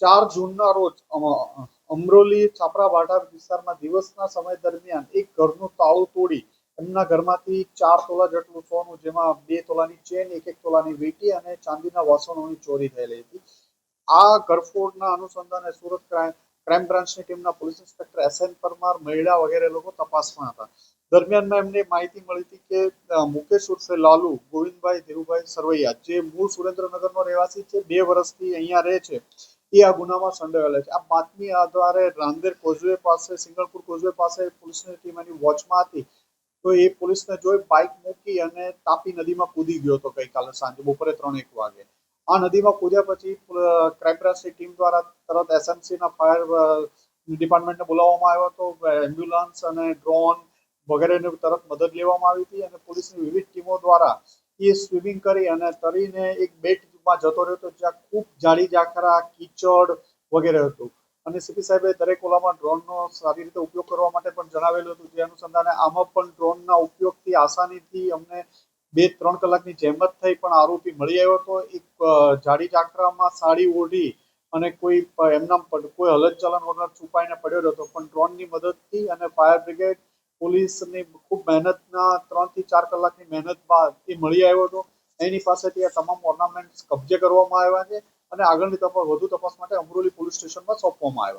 ચાર જૂનના રોજ અમ- અમરોલી છાપરાભાઠા વિસ્તારમાં દિવસના સમય દરમિયાન એક ઘરનું તાળું તોડી એમના ઘરમાંથી ચાર તોલા જેટલું સોનું, જેમાં બે તોલાની ચેન, એક એક તોલાની વીંટી અને ચાંદીના વાસણોની ચોરી થયેલી હતી. આ ઘરફોડના અનુસંધાને સુરત ક્રાઇમ બ્રાન્ચની ટીમના police inspector S N Parmar, મહિલા વગેરે લોકો તપાસમાં હતા. દરમિયાનમાં એમને માહિતી મળી હતી કે મુકેશ ઉર્ફે લાલુ, ગોવિંદભાઈ ધીરુભાઈ સરવૈયા, જે મૂળ સુરેન્દ્રનગરનો રહેવાસી છે, બે વર્ષથી અહીંયા રહે છે. એ આ ગુનામાં સંડોવાયેલા છે. આ બાતમી આધારે રાંદેર કોઝવે પાસે, સિંગલપુર કોઝવે પાસે પોલીસની ટીમ એની વોચમાં હતી. તો એ પોલીસને જોઈ બાઇક મૂકી અને તાપી નદીમાં કૂદી ગયો હતો ગઈકાલે સાંજે, બપોરે ત્રણ એક વાગે. આ નદીમાં કૂદ્યા પછી ક્રાઇમ બ્રાન્ચની ટીમ દ્વારા તરત એસએમસીના ફાયર ડિપાર્ટમેન્ટને બોલાવવામાં આવ્યો હતો. એમ્બ્યુલન્સ અને ડ્રોન વગેરેને તરત મદદ લેવામાં આવી હતી અને પોલીસની વિવિધ ટીમો દ્વારા એ સ્વિમિંગ કરી અને તરીને એક બેટમાં જતો રહ્યો હતો જ્યાં ખૂબ જાડી જાખરા, કીચડ વગેરે હતું. અને સીપી સાહેબે દરેક ઓલામાં ડ્રોનનો સારી રીતે ઉપયોગ કરવા માટે પણ જણાવેલું હતું. જે અનુસંધાને આમાં પણ ડ્રોનના ઉપયોગથી, આસાનીથી અમને બે ત્રણ કલાકની જહેમત થઈ, પણ આરોપી મળી આવ્યો હતો. એક જાડી જાખરામાં સાડી ઓઢી અને કોઈ એમના કોઈ હલનચલન વગર છુપાઈને પડ્યો હતો. પણ ડ્રોનની મદદથી અને ફાયર બ્રિગેડ પોલીસની ખૂબ મહેનતના ત્રણથી ચાર કલાકની મહેનત બાદ એ મળી આવ્યો હતો. એની પાસેથી આ તમામ ઓર્નામેન્ટ્સ કબજે કરવામાં આવ્યા છે અને આગળની તપાસ વધુ તપાસ માટે અમરોલી પોલીસ સ્ટેશનમાં સોંપવામાં આવ્યા